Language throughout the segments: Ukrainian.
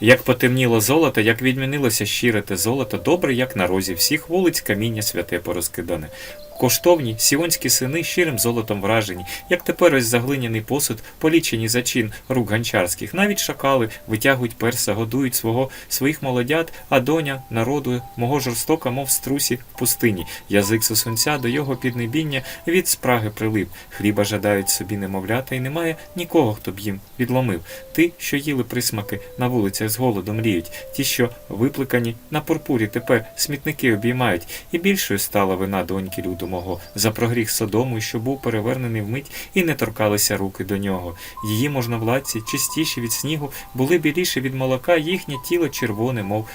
Як потемніло золото, як відмінилося щире золото, добре, як на розі всіх вулиць каміння святе порозкидане. Коштовні сіонські сини щирим золотом вражені, як тепер ось заглиняний посуд, полічені за чин рук ганчарських. Навіть шакали витягують перса, годують свого своїх молодят, а доня народу мого жорстока, мов струсі в пустині. Язик сосунця до його піднебіння від спраги прилип. Хліба жадають собі немовлята, і немає нікого, хто б їм відломив. Ти, що їли присмаки на вулицях з голодом мріють, ті, що випликані на пурпурі, тепер смітники обіймають, і більшою стала вина доньки люду мого за прогріх Содому, що був перевернений вмить, і не торкалися руки до нього. Її можновладці, чистіші від снігу, були біліші від молока, їхнє тіло червоне, мов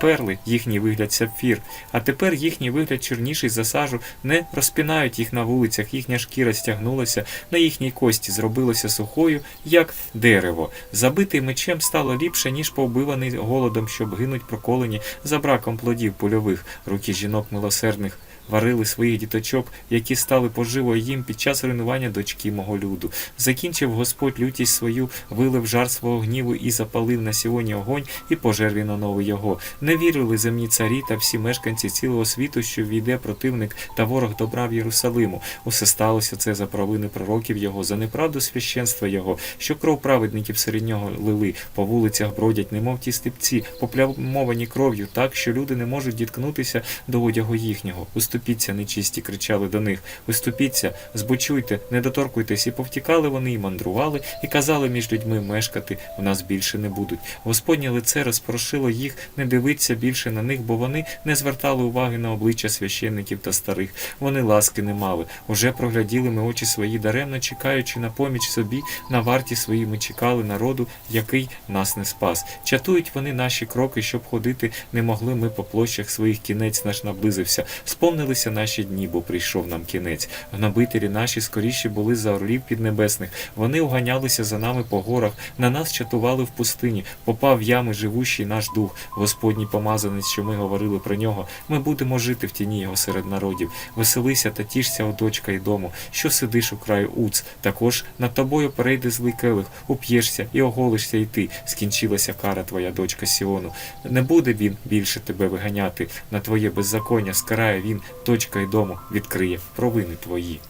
перли, їхній вигляд сапфір. А тепер їхній вигляд чорніший за сажу, не розпінають їх на вулицях, їхня шкіра стягнулася, на їхній кості зробилося сухою, як дерево. Забитий мечем стало ліпше, ніж повбиваний голодом, щоб гинуть проколені за браком плодів польових. Руки жінок милосердних варили своїх діточок, які стали поживою їм під час руйнування дочки мого люду. Закінчив Господь лютість свою, вилив жар свого гніву і запалив на сьогодні огонь і пожер він на новий його. Не вірили земні царі та всі мешканці цілого світу, що війде противник та ворог добра в Єрусалиму. Усе сталося це за провини пророків його, за неправду священства його, що кров праведників серед нього лили, по вулицях бродять, немов ті степці, поплямовані кров'ю, так що люди не можуть діткнутися до одягу їхнього. Уступіться, нечисті, кричали до них. Уступіться, збочуйте, не доторкуйтесь, і повтікали вони, і мандрували, і казали між людьми мешкати в нас більше не будуть. Господнє лице розпрошило їх не дивиться більше на них, бо вони не звертали уваги на обличчя священників та старих. Вони ласки не мали. Уже прогляділи ми очі свої, даремно чекаючи на поміч собі, на варті свої ми чекали народу, який нас не спас. Чатують вони наші кроки, щоб ходити не могли ми по площах своїх кінець наш наблизився. Сповнилися наші дні, бо прийшов нам кінець. Гнобителі наші скоріше були за орлів піднебесних. Вони уганялися за нами по горах, на нас чатували в пустині, попав в ями живущий наш дух, Господній помазанець, що ми говорили про нього. Ми будемо жити в тіні його серед народів. Веселися та тішся, о дочка і дому, що сидиш у краю уц. Також над тобою перейде злий келих, уп'єшся і оголишся і ти. Скінчилася кара твоя дочка Сіону. Не буде він більше тебе виганяти. На твоє беззаконня скарає він, дочка і дому відкриє провини твої.